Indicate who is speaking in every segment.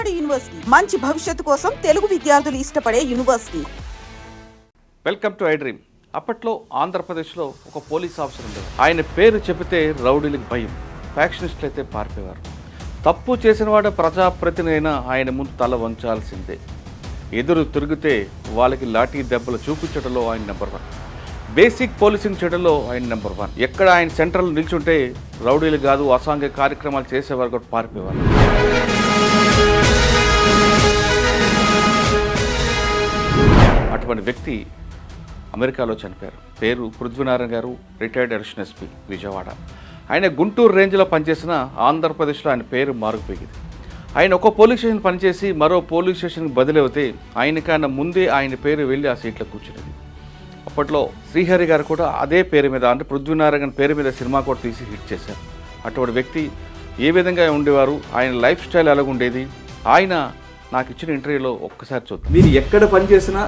Speaker 1: Vijayawada university. మంచి భవిష్యత్తు కోసం తెలుగు విద్యార్థులు ఇష్టపడే university.
Speaker 2: Welcome to I dream. అప్పట్లో ఆంధ్రప్రదేశ్లో ఒక పోలీస్ ఆఫీసర్ ఉండేది ఆయన పేరు చెబితే రౌడీలకు భయం. ఫ్యాక్షనిస్టులు అయితే పారిపోయేవారు. తప్పు చేసినవాడు ప్రజాప్రతినిధి ఆయన ముందు తల వంచాల్సిందే. ఎదురు తిరిగితే వాళ్ళకి లాఠీ దెబ్బలు చూపించడంలో ఆయన నెంబర్ వన్. బేసిక్ పోలీసింగ్ చేయడంలో ఆయన నెంబర్ వన్. ఎక్కడ ఆయన సెంట్రల్ నిల్చుంటే రౌడీలు కాదు అసాంఘిక కార్యక్రమాలు చేసేవారు కూడా పారిపోయేవారు. అటువంటి వ్యక్తి అమెరికాలో చనిపోయారు. పేరు పృథ్వీనారాయణ గారు రిటైర్డ్ అడిషనల్ ఎస్పీ విజయవాడ. ఆయన గుంటూరు రేంజ్లో పనిచేసిన ఆంధ్రప్రదేశ్లో ఆయన పేరు మారుకుపోయింది ఆయన ఒక పోలీస్ స్టేషన్ పనిచేసి మరో పోలీస్ స్టేషన్కి బదిలవుతే ఆయనకన్నా ముందే ఆయన పేరు వెళ్ళి ఆ సీట్లో కూర్చునేది. అప్పట్లో శ్రీహరి గారు కూడా అదే పేరు మీద అంటే పృథ్వీనారాయణ పేరు మీద సినిమా కూడా తీసి హిట్ చేశారు. అటువంటి వ్యక్తి ఏ విధంగా ఉండేవారు ఆయన లైఫ్ స్టైల్ ఎలాగుండేది ఆయన నాకు ఇచ్చిన ఇంటర్వ్యూలో ఒక్కసారి చూద్దాం. మీరు ఎక్కడ పనిచేసినా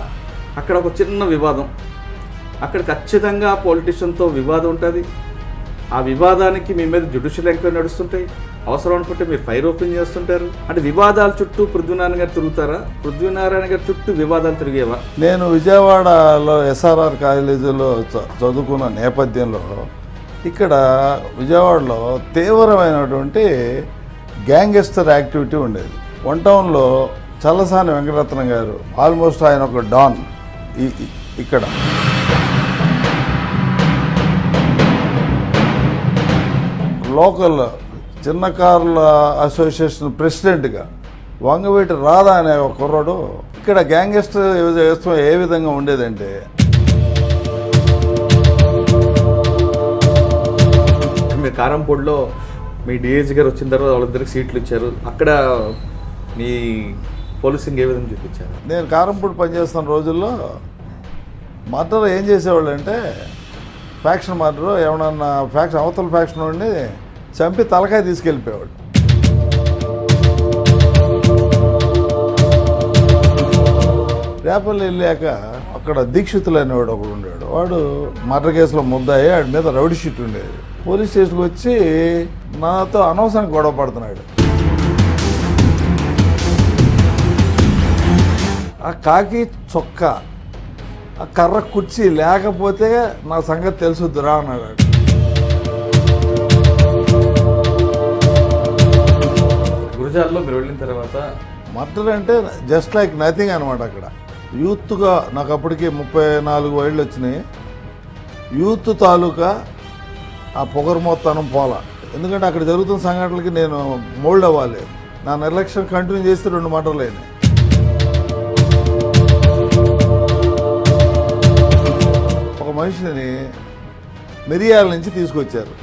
Speaker 2: అక్కడ ఒక చిన్న వివాదం. అక్కడ ఖచ్చితంగా పొలిటీషియన్తో వివాదం ఉంటుంది. ఆ వివాదానికి మీ మీద జుడిషియల్ ఎంక్వైరీ నడుస్తుంటాయి. అవసరం అనుకుంటే మీరు ఫైర్ ఓపెన్ చేస్తుంటారు. అంటే వివాదాల చుట్టూ పృథ్వీనారాయణ గారు తిరుగుతారా? పృథ్వీనారాయణ గారి చుట్టూ వివాదాలు తిరిగేవా?
Speaker 3: నేను విజయవాడలో ఎస్ఆర్ఆర్ కాలేజీలో చ- చదువుకున్న నేపథ్యంలో ఇక్కడ విజయవాడలో తీవ్రమైనటువంటి గ్యాంగ్స్టర్ యాక్టివిటీ ఉండేది. వన్ టౌన్లో చల్లసాని వెంకటరత్నం గారు ఆల్మోస్ట్ ఆయన ఒక డాన్. ఇక్కడ. లోకల్ చిన్న కార్ల అసోసియేషన్ ప్రెసిడెంట్గా వంగవీటి రాధా అనే ఒక కుర్రాడు ఇక్కడ గ్యాంగెస్టర్ వ్యవస్థ ఏ విధంగా ఉండేదంటే
Speaker 2: మీరు కారంపూడిలో మీ డిఏజీ గారు వచ్చిన తర్వాత వాళ్ళిద్దరికి సీట్లు ఇచ్చారు. అక్కడ మీ పోలీసింగ్ ఏ విధంగా చూపించారు?
Speaker 3: నేను కారంపూడి పనిచేస్తున్న రోజుల్లో మర్డర్ ఏం చేసేవాళ్ళు అంటే ఫ్యాక్షన్ మర్డర్ ఏమన్నా ఫ్యాక్షన్ అవతల ఫ్యాక్షన్ ఉండి చంపి తలకాయ తీసుకెళ్ళిపోయేవాడు. రేపల్లి వెళ్ళాక అక్కడ దీక్షితులు అనేవాడు ఒకడు ఉండేవాడు. వాడు మర్డర్ కేసులో ముద్దాయి వాడి మీద రౌడీ షీట్ ఉండేది. పోలీస్ స్టేషన్కి వచ్చి నాతో అనవసరంగా గొడవ పడుతున్నాడు. ఆ కాకి చొక్క ఆ కర్ర కుర్చీ లేకపోతే నా సంగతి తెలుసుద్దురా అన్నాడు.
Speaker 2: గురజాల్లో మీరు వెళ్ళిన తర్వాత
Speaker 3: మర్డర్ అంటే జస్ట్ లైక్ నథింగ్ అనమాట అక్కడ. యూత్గా నాకు అప్పటికి ముప్పై నాలుగు ఏళ్ళు వచ్చినాయి. యూత్ తాలూకా ఆ పొగరుమోత్తనం పోల. ఎందుకంటే అక్కడ జరుగుతున్న సంఘటనలకి నేను మోల్డ్ అవ్వాలి. నా నిర్లక్ష్యం కంటిన్యూ చేస్తే రెండు మర్డర్లు అయినాయి. మనిషిని మిరియాల నుంచి తీసుకొచ్చారు.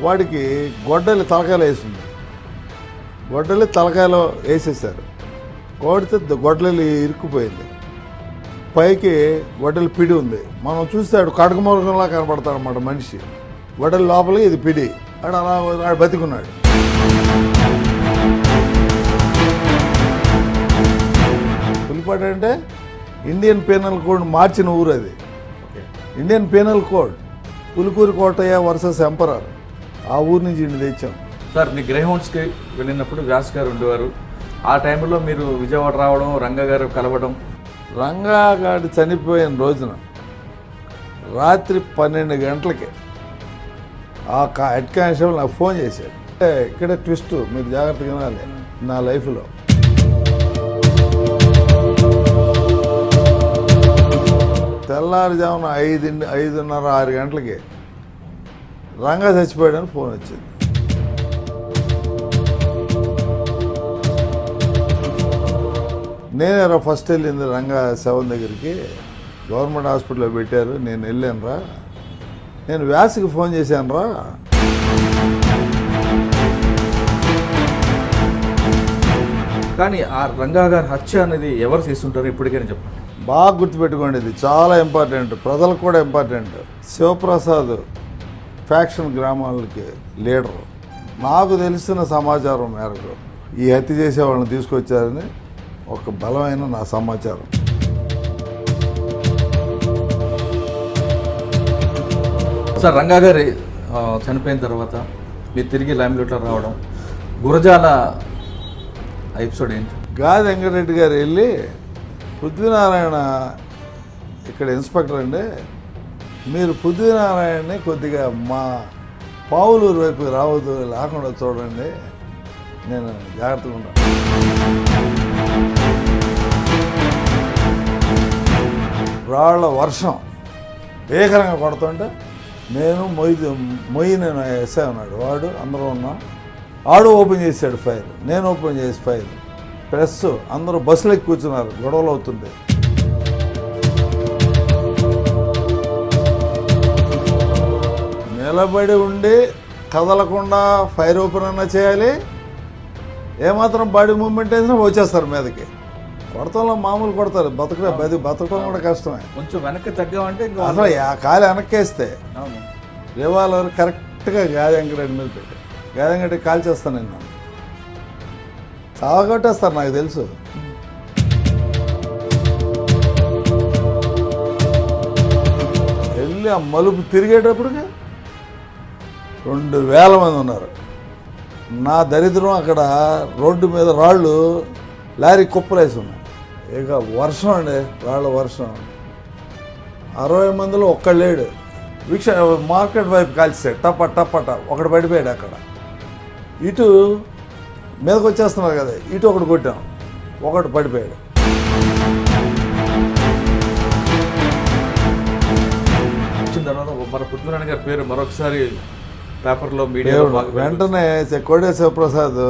Speaker 3: వాడికి గొడ్డలి తలకాయలు వేసింది. గొడ్డలి తలకాయలో వేసేసారు కోడితే గొడ్డలి ఇరుక్కుపోయింది. పైకి గొడ్డలి పిడి ఉంది. మనం చూస్తే ఆడు కడకమూలకంలా కనపడతాడు మనిషి. గొడ్డలి లోపలికి ఇది పిడి. ఆడు అలా ఆడు బతికున్నాడు. పులిపాడు అంటే ఇండియన్ పీనల్ కోడ్ మార్చిన ఊరు అది. Indian Penal Code Pulikuri Kotayya versus emperor. ఆ ఊరు నుంచి ఇండి తెచ్చాం
Speaker 2: సార్ మీ గ్రేహౌండ్స్కి వెళ్ళినప్పుడు వ్యాస్ గారు ఉండేవారు. ఆ టైంలో మీరు విజయవాడ రావడం రంగా గారు కలవడం.
Speaker 3: రంగాగాడి చనిపోయిన రోజున రాత్రి పన్నెండు గంటలకి ఆ కా- హెడ్ కానిస్టేబుల్ నాకు ఫోన్ చేశాడు. అంటే ఇక్కడే ట్విస్ట్ మీరు జాగ్రత్తగా వినాలి నా లైఫ్లో. తెల్లారుజామున ఐదు ఐదున్నర ఆరు గంటలకి రంగా చచ్చిపోయాడని ఫోన్ వచ్చింది. నేనే రా ఫస్ట్ వెళ్ళింది రంగా సెవెన్ దగ్గరికి. గవర్నమెంట్ హాస్పిటల్లో పెట్టారు. నేను వెళ్ళాను రా. నేను వ్యాస్కి ఫోన్ చేశాను రా.
Speaker 2: కానీ ఆ రంగా గారి హత్య అనేది ఎవరు చేస్తుంటారు ఇప్పటికైనా చెప్పండి.
Speaker 3: బాగా గుర్తుపెట్టుకోండి ఇది. చాలా ఇంపార్టెంట్ ప్రజలకు కూడా ఇంపార్టెంట్ శివప్రసాద్ ఫ్యాక్షన్ గ్రామాలకి లీడరు నాకు తెలిసిన సమాచారం మేరకు ఈ హత్య చేసే వాళ్ళని తీసుకొచ్చారని ఒక బలమైన నా సమాచారం.
Speaker 2: సార్ రంగా గారి చనిపోయిన తర్వాత మీరు తిరిగి లైమ్లైట్లో రావడం గురజాల ఎపిసోడ్ ఏంటి?
Speaker 3: గాది వెంకటరెడ్డి గారు వెళ్ళి పృథ్వీనారాయణ ఇక్కడ ఇన్స్పెక్టర్ అండి. మీరు పృథ్వీనారాయణని కొద్దిగా మా పావులూరు వైపు రావద్దు లేకుండా చూడండి. నేను జాగ్రత్తగా ఉంటాను. రాళ్ళ వర్షం ఏకరంగా కొడుతుంటే నేను మొయ్యి మొయ్యి నేను ఎస్ఐ ఉన్నాడు వాడు అందరూ ఉన్నాం. ఆడు ఓపెన్ చేశాడు ఫైర్. నేను ఓపెన్ చేసి ఫైర్. ప్రెస్ అందరూ బస్సులు ఎక్కి కూర్చున్నారు. గొడవలు అవుతుంటే నిలబడి ఉండి కదలకుండా ఫైర్ ఓపెన్ అన్నా చేయాలి. ఏమాత్రం బాడీ మూమెంట్ అయినా వచ్చేస్తారు మీదకి. కొడతంలో మామూలు కొడతారు. బతకడం బతి బతకడం కూడా కష్టమే.
Speaker 2: కొంచెం వెనక్కి తగ్గామంటే ఇంకా
Speaker 3: అసలు ఆ కాలు వెనక్కేస్తే రివాల్వర్ కరెక్ట్గా గాది వెంకటరెడ్డి మీద పెట్టి గాది వెంకటరెడ్డి కాల్ చేస్తాను నేను. నన్ను నాకు తెలుసు. వెళ్ళి ఆ మలుపు తిరిగేటప్పటికి రెండు వేల మంది ఉన్నారు. నా దరిద్రం అక్కడ రోడ్డు మీద రాళ్ళు లారీ కుప్పలేసి ఉన్నాయి. ఇక వర్షం అండి రాళ్ళ వర్షం. అరవై మందిలో ఒక్కడు లేడు. వీక్ష మార్కెట్ వైపు కాల్చేసాడు టప టప టప. ఒకడు పడిపోయాడు అక్కడ. ఇటు మీదకి వచ్చేస్తున్నారు కదా ఇటు ఒకటి కొట్టాం ఒకటి పడిపోయాడు.
Speaker 2: వచ్చిన తర్వాత మన పృథ్వీనారాయణ గారి పేరు మరొకసారి పేపర్లో బాగా
Speaker 3: వెంటనే కోడే శివప్రసాద్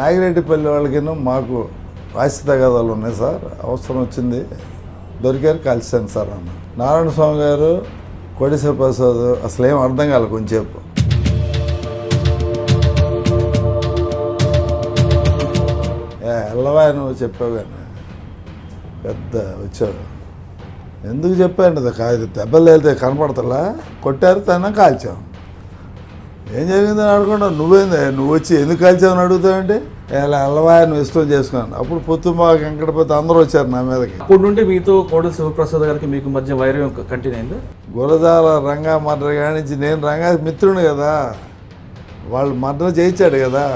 Speaker 3: నాగిరెడ్డిపల్లి వాళ్ళకి మాకు రాసి తగాదాలు ఉన్నాయి సార్. అవసరం వచ్చింది. దొరికారు కలిసాను సార్ అన్న. నారాయణ స్వామి గారు కోడి శివప్రసాద్ అసలు ఏం అర్థం కాలే కొంచెంసేపు. ఎల్లవా నువ్వు చెప్పావు కానీ పెద్ద వచ్చావు. ఎందుకు చెప్పాను కాదు దెబ్బలు వెళ్తే కనపడతలా? కొట్టారు తన కాల్చాం. ఏం జరిగిందని అడగకుండా నువ్వేంది? నువ్వు వచ్చి ఎందుకు కాల్చావని అడుగుతావంటే? ఇలా అల్లవా నువ్వు ఇష్టం చేసుకున్నాను. అప్పుడు పొత్తుమా వెంకటపతి అందరూ వచ్చారు నా మీదకి.
Speaker 2: అప్పటి నుండి మీతో కోడి శివప్రసాద్ గారికి మీకు మధ్య వైరం కంటిన్యూ అయింది
Speaker 3: గురజాల రంగా మర్ర కానించి నేను రంగా మిత్రుని కదా. వాళ్ళు మర్ర చేయించాడు కదా.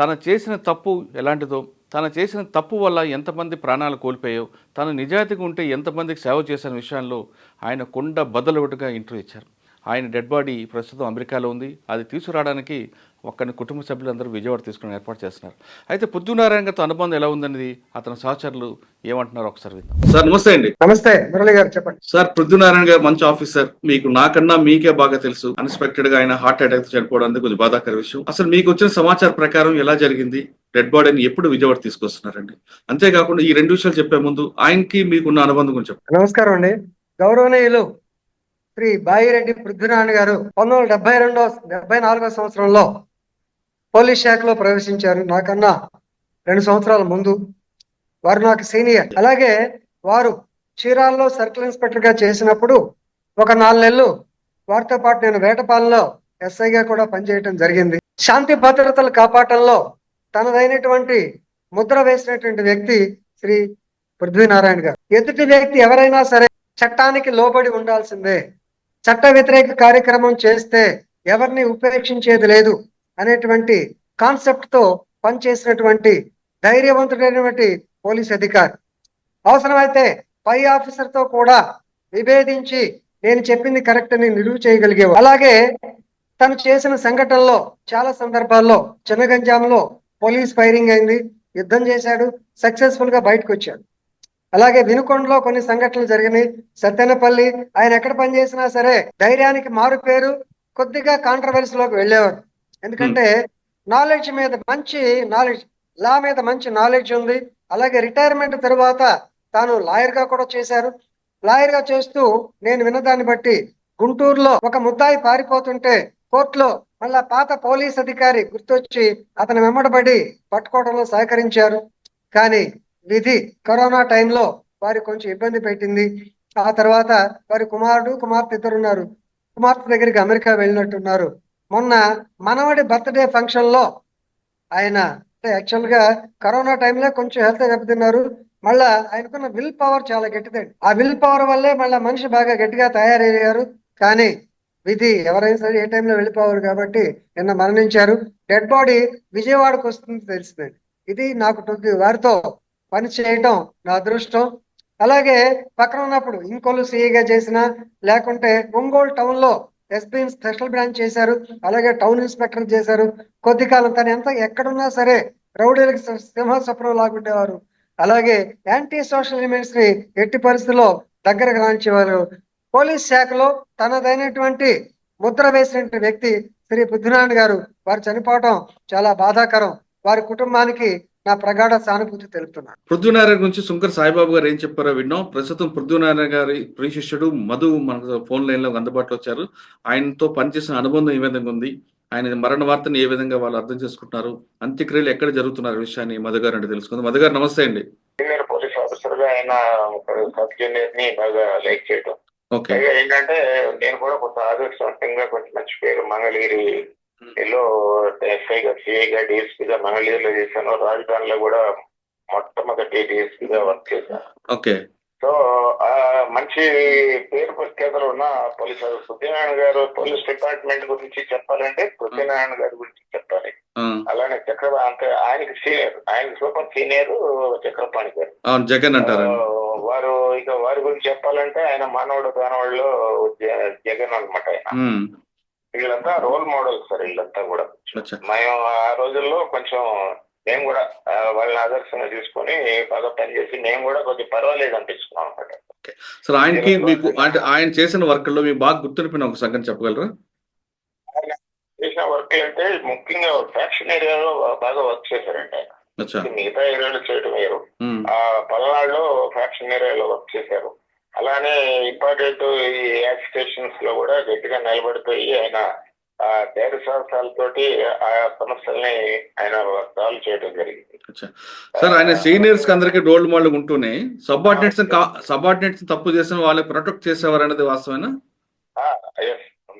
Speaker 2: తన చేసిన తప్పు ఎలాంటిదో తను చేసిన తప్పు వల్ల ఎంతమంది ప్రాణాలు కోల్పోయాయో తను నిజాయితీగా ఉంటే ఎంతమందికి సేవ చేసిన విషయంలో ఆయన కొండ బద్దలుగా ఇంటర్వ్యూ ఇచ్చారు. ఆయన డెడ్ బాడీ ప్రస్తుతం అమెరికాలో ఉంది. అది తీసుకురావడానికి ఒక్కని కుటుంబ సభ్యులందరూ విజయవాడ తీసుకుని ఏర్పాటు చేస్తున్నారు. అయితే పుద్దునారాయణ గారితో అనుబంధం ఎలా ఉందనేది అతని సహచరులు ఏమంటున్నారో ఒకసారి విందాం. సార్ నమస్తే అండి.
Speaker 4: నమస్తే మురళి గారు చెప్పండి.
Speaker 2: సార్ పృథ్వీనారాయణ గారు మంచి ఆఫీసర్. మీకు నాకన్నా మీకే బాగా తెలుసు. అన్ఎక్స్పెక్టెడ్గా ఆయన హార్ట్ అటాక్తో చనిపోవడానికి కొంచెం బాధాకర విషయం. అసలు మీకు వచ్చిన సమాచారం ప్రకారం ఎలా జరిగింది? డెడ్ బాడీని ఎప్పుడు విజయవాడ తీసుకొస్తున్నారండి? అంతేకాకుండా ఈ రెండు విషయాలు చెప్పే ముందు ఆయనకి మీకున్న అనుబంధం గురించి చెప్పండి.
Speaker 4: నమస్కారం అండి. గౌరవనీయులు శ్రీ బాయిరెడ్డి పృథ్వీనారాయణ గారు పంతొమ్మిది వందల డెబ్బై రెండో డెబ్బై నాలుగో సంవత్సరంలో పోలీస్ శాఖలో ప్రవేశించారు. నాకన్నా రెండు సంవత్సరాల ముందు. వారు నాకు సీనియర్. అలాగే వారు చీరాల్లో సర్కిల్ ఇన్స్పెక్టర్గా చేసినప్పుడు ఒక నాలుగు నెలలు వారితో పాటు నేను వేటపాలెంలో ఎస్ఐగా కూడా పనిచేయటం జరిగింది. శాంతి భద్రతలు కాపాడటంలో తనదైనటువంటి ముద్ర వేసినటువంటి వ్యక్తి శ్రీ పృథ్వీనారాయణ గారు. ఎదుటి వ్యక్తి ఎవరైనా సరే చట్టానికి లోబడి ఉండాల్సిందే. చట్ట వ్యతిరేక కార్యక్రమం చేస్తే ఎవరిని ఉపేక్షించేది లేదు. అనేటువంటి కాన్సెప్ట్తో పనిచేసినటువంటి ధైర్యవంతుడైనటువంటి పోలీస్ అధికారి. అవసరమైతే పై ఆఫీసర్తో కూడా విభేదించి నేను చెప్పింది కరెక్ట్ అని నిలువ చేయగలిగేవాడు. అలాగే తను చేసిన సంఘటనలో చాలా సందర్భాల్లో చిన్నగంజాంలో పోలీస్ ఫైరింగ్ అయింది యుద్ధం చేశాడు సక్సెస్ఫుల్గా బయటకు వచ్చాడు. అలాగే వినుకొండలో కొన్ని సంఘటనలు జరిగినాయి. సత్తెనపల్లి ఆయన ఎక్కడ పనిచేసినా సరే ధైర్యానికి మారు పేరు కొద్దిగా కాంట్రవర్సీలోకి వెళ్ళేవారు ఎందుకంటే నాలెడ్జ్ మీద మంచి నాలెడ్జ్ లా మీద మంచి నాలెడ్జ్ ఉంది. అలాగే రిటైర్మెంట్ తర్వాత తాను లాయర్గా కూడా చేశారు. లాయర్గా చేస్తూ నేను విన్నదాన్ని బట్టి గుంటూరులో ఒక ముద్దాయి పారిపోతుంటే కోర్టులో మళ్ళా పాత పోలీస్ అధికారి గుర్తొచ్చి అతని వెంబడబడి పట్టుకోవడంలో సహకరించారు. కానీ విధి కరోనా టైంలో వారి కొంచెం ఇబ్బంది పెట్టింది. ఆ తర్వాత వారి కుమారుడు కుమార్తె ఇద్దరు ఉన్నారు కుమార్తె దగ్గరికి అమెరికా వెళ్ళినట్టున్నారు. మొన్న మనవడి బర్త్డే ఫంక్షన్లో ఆయన అంటే యాక్చువల్గా కరోనా టైంలో కొంచెం హెల్త్ దెబ్బతిన్నారు. మళ్ళా ఆయనకున్న విల్ పవర్ చాలా గట్టిదండి. ఆ విల్ పవర్ వల్లే మళ్ళా మనిషి బాగా గట్టిగా తయారయ్యారు. కానీ విధి ఎవరైనా సరే ఏ టైంలో వెళ్ళిపోవారు కాబట్టి నిన్న మరణించారు. డెడ్ బాడీ విజయవాడకు వస్తుంది తెలిసిందండి. ఇది నాకు టొక్కి వారితో పని చేయటం నా అదృష్టం. అలాగే పక్కన ఉన్నప్పుడు ఇంకోళ్ళు సిఐగా చేసిన లేకుంటే ఒంగోలు టౌన్ లో ఎస్పీ స్పెషల్ బ్రాంచ్ చేశారు అలాగే టౌన్ ఇన్స్పెక్టర్ చేశారు. కొద్ది కాలం తను ఎంత ఎక్కడున్నా సరే రౌడీలకు సింహ- సింహ లాగుండేవారు అలాగే యాంటీ సోషల్ ఎలిమెంట్స్ని ఎట్టి పరిస్థితుల్లో దగ్గరకు రాంచేవారు పోలీస్ శాఖలో తనదైనటువంటి ముద్ర వేసినటువంటి వ్యక్తి శ్రీ బుద్ధినారాయణ గారు. వారు చనిపోవటం చాలా బాధాకరం. వారి కుటుంబానికి నా ప్రగాఢ సానుభూతి తెలుపుతున్నాను.
Speaker 2: పృథ్వీనారాయణ గురించి శంకర్ సాయిబాబు గారు ఏం చెప్పారో విన్నాం. ప్రస్తుతం పృథ్వీనారాయణ గారి ప్రియ శిష్యుడు మధు మనకు ఫోన్ లైన్లో అందుబాటులో వచ్చారు. ఆయనతో పనిచేసిన అనుబంధం ఏ విధంగా ఉంది? ఆయన మరణ వార్తను ఏ విధంగా వాళ్ళు అర్థం చేసుకుంటున్నారు? అంత్యక్రియలు ఎక్కడ జరుగుతున్నారు విషయాన్ని మధు గారు అంటే తెలుసుకుందాం. మధు గారు నమస్తే అండి.
Speaker 5: పోలీస్ ఆఫీసర్గా ఆయన బాగా లైక్ చేయటం.
Speaker 2: ఓకే.
Speaker 5: పైగా ఏంటంటే నేను కూడా కొంత ఆదర్శవంతంగా కొంచెం మంచి పేరు మంగళగిరి లో ఎస్ఐగా సిఐగా డిఎస్పీగా మంగళగిరిలో చేశాను. రాజధానిలో కూడా మొట్టమొదటి డిఎస్పీగా వర్క్ చేశాను
Speaker 2: ఓకే.
Speaker 5: సో ఆ మంచి పేరు ప్రఖ్యాతలు ఉన్న పోలీస్ సత్యనారాయణ గారు పోలీస్ డిపార్ట్మెంట్ గురించి చెప్పాలంటే సత్యనారాయణ గారి గురించి చెప్పాలి. అలానే చక్ర అంటే ఆయనకి సీనియర్ ఆయనకి సూపర్ సీనియర్ చక్రపాణి గారు.
Speaker 2: జగన్ అంటారు
Speaker 5: వారు ఇక వారి గురించి చెప్పాలంటే ఆయన మానవుడు దానవాళ్ళు జగన్ అనమాట ఆయన. వీళ్ళంతా రోల్ మోడల్స్ సార్ వీళ్ళంతా కూడా. మేము ఆ రోజుల్లో కొంచెం మేము కూడా వాళ్ళని ఆదర్శంగా తీసుకొని బాగా పనిచేసి మేము కూడా కొంచెం పర్వాలేదు అనిపించుకున్నాం అనమాట
Speaker 2: సార్ ఆయనకి మీకు అంటే ఆయన చేసిన వర్క్లో మీకు బాగా గుర్తుండిపోయిన ఒక సంగతి చెప్పగలరా?
Speaker 5: చేసిన వర్క్ అంటే ముఖ్యంగా ఫ్యాక్షన్ ఏరియాలో బాగా వర్క్ చేశారండి ఆయన. మిగతా ఏరియాలో చేయడం వేరు. ఆ పల్నాడులో ఫ్యాక్షన్ ఏరియాలో వర్క్ చేశారు. అలానే ఇంపార్టెంట్ ఈ యాక్ స్టేషన్స్లో కూడా గట్టిగా నిలబడిపోయి ఆయన ఆ ధైర్య సాహసాలతోటి ఆ సమస్యల్ని ఆయన సాల్వ్ చేయడం జరిగింది.
Speaker 2: సార్ ఆయన సీనియర్స్కి అందరికి రోల్ మోడల్ ఉంటూనే సబార్డినేట్స్ సబార్డినేట్స్ తప్పు చేసిన వాళ్ళని ప్రొటెక్ట్ చేసేవారు అనేది వాస్తవేనా?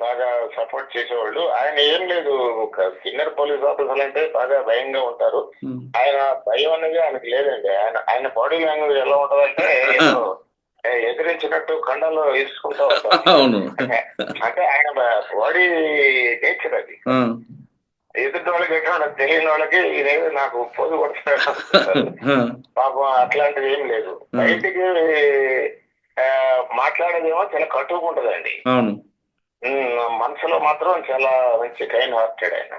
Speaker 5: బాగా సపోర్ట్ చేసేవాళ్ళు. ఆయన ఏం లేదు ఒక సీనియర్ పోలీస్ ఆఫీసర్ అంటే బాగా భయంగా ఉంటారు. ఆయన భయం అనేది ఆయనకు లేదండి. ఆయన ఆయన బాడీ లాంగ్వేజ్ ఎలా ఉంటదంటే ఎదిరించినట్టు కండలో వేసుకుంటూ
Speaker 2: అవును.
Speaker 5: అంటే ఆయన బాడీ నేచర్ అది. ఎదుటి వాళ్ళకి ఎట్లా తెలియని వాళ్ళకి ఇదేదో నాకు పోదు కొడుతున్నాడు పాపం అట్లాంటిది ఏం లేదు. బయటికి మాట్లాడేదేమో చాలా ఉమ్, మనసులో మాత్రం చాలా మంచి కైండ్ హార్టెడ్ ఆయన.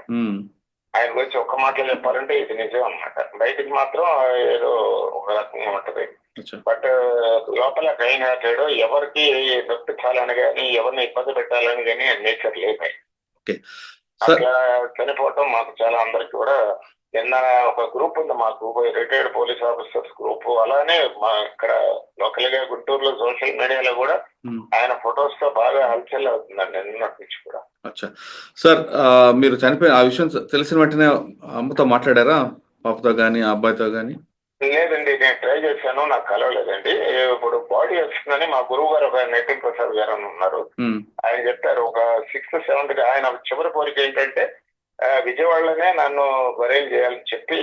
Speaker 5: ఆయన గురించి ఒక్క మాటలో చెప్పాలంటే ఇది నిజం అన్నమాట. బయటికి మాత్రం ఏదో ఒక రకంగా ఉంటది. బట్ లోపల కైండ్ హార్టెడ్ ఎవరికి నొప్పించాలని కానీ ఎవరిని ఇబ్బంది పెట్టాలని కానీ నేచర్ లేదు
Speaker 2: ఓకే. సార్
Speaker 5: అట్లా చనిపోవటం మాకు చాలా అందరికి కూడా నిన్న ఒక గ్రూప్ ఉంది మాకు రిటైర్డ్ పోలీస్ ఆఫీసర్స్ గ్రూప్. అలానే మా ఇక్కడ లోకల్గా గుంటూరులో సోషల్ మీడియాలో కూడా ఆయన ఫొటోస్తో బాగా హల్చల్ అవుతుందండి నిన్నటి నుంచి కూడా.
Speaker 2: అచ్చా. సార్ మీరు చనిపోయిన ఆ విషయం తెలిసిన వెంటనే అమ్మతో మాట్లాడారా? పాపతో కానీ అబ్బాయితో కానీ
Speaker 5: లేదండి నేను ట్రై చేశాను నాకు కలవలేదండి. ఇప్పుడు బాడీ వచ్చిందని మా గురువు గారు ఒక నితిన్ ప్రసాద్ గారు అని ఉన్నారు. ఆయన చెప్పారు ఒక సిక్స్త్ సెవెంత్ ఆయన చివరి కోరిక ఏంటంటే విజయవాడలోనే నన్ను బరేల్ చేయాలని చెప్పి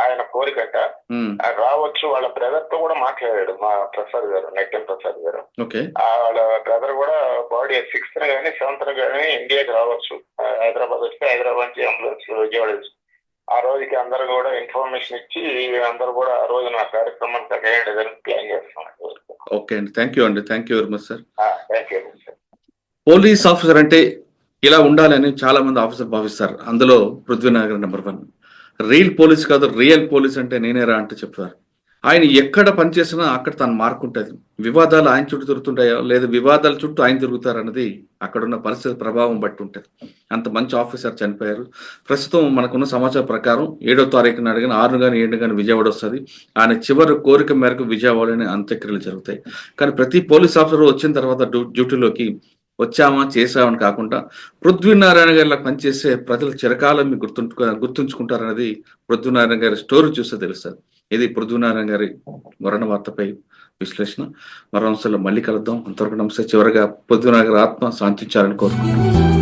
Speaker 5: ఆయన కోరికట. రావచ్చు వాళ్ళ బ్రదర్తో కూడా మాట్లాడాడు మా ప్రసాద్ గారు నితిన్ ప్రసాద్ గారు. వాళ్ళ బ్రదర్ కూడా బాడీ సిక్స్త్ కానీ సెవెంత్ కానీ ఇండియాకి రావచ్చు. హైదరాబాద్ వస్తే హైదరాబాద్ నుంచి అంబులెన్స్ విజయవాడ వచ్చి ఆ రోజుకి అందరు కూడా ఇన్ఫర్మేషన్ ఇచ్చి అందరూ కూడా ఆ రోజు నా కార్యక్రమానికి అటెండ్ ప్లాన్ చేస్తున్నాను.
Speaker 2: ఓకే అండి. థ్యాంక్ యూ అండి. Thank you very much sir
Speaker 5: thank you
Speaker 2: police officer అంటే ఇలా ఉండాలని చాలా మంది ఆఫీసర్ భావిస్తారు. అందులో Prithvinagar number one real police కాదు రియల్ పోలీస్ అంటే నేనేరా అంటే చెప్తారు. ఆయన ఎక్కడ పనిచేసినా అక్కడ తన మార్క్ ఉంటుంది వివాదాలు ఆయన చుట్టూ తిరుగుతుంటాయో లేదా వివాదాల చుట్టూ ఆయన తిరుగుతారన్నది అక్కడున్న పరిస్థితి ప్రభావం బట్టి ఉంటుంది. అంత మంచి ఆఫీసర్ చనిపోయారు. ప్రస్తుతం మనకున్న సమాచారం ప్రకారం ఏడో తారీఖున అడిగిన ఆరు కానీ ఏడు కానీ విజయవాడ వస్తుంది. ఆయన చివరి కోరిక మేరకు విజయవాడలోనే అంత్యక్రియలు జరుగుతాయి. కానీ ప్రతి పోలీస్ ఆఫీసర్ వచ్చిన తర్వాత డ్యూటీలోకి వచ్చామా చేసామని కాకుండా పృథ్వీనారాయణ గారిలా పనిచేసే ప్రజలు చిరకాలం మీకు గుర్తుంటు గుర్తుంచుకుంటారనేది పృథ్వీనారాయణ గారి స్టోరీ చూస్తే తెలుస్తుంది. ఇది పృథ్వీనారాయణ గారి మరణ వార్తపై విశ్లేషణ. మరో అంశంలో మళ్ళీ కలుద్దాం. అంతవరకు నమస్తే. చివరిగా పృథ్వీనారాయణ గారి ఆత్మ శాంతించాలని కోరుకుంటున్నాను.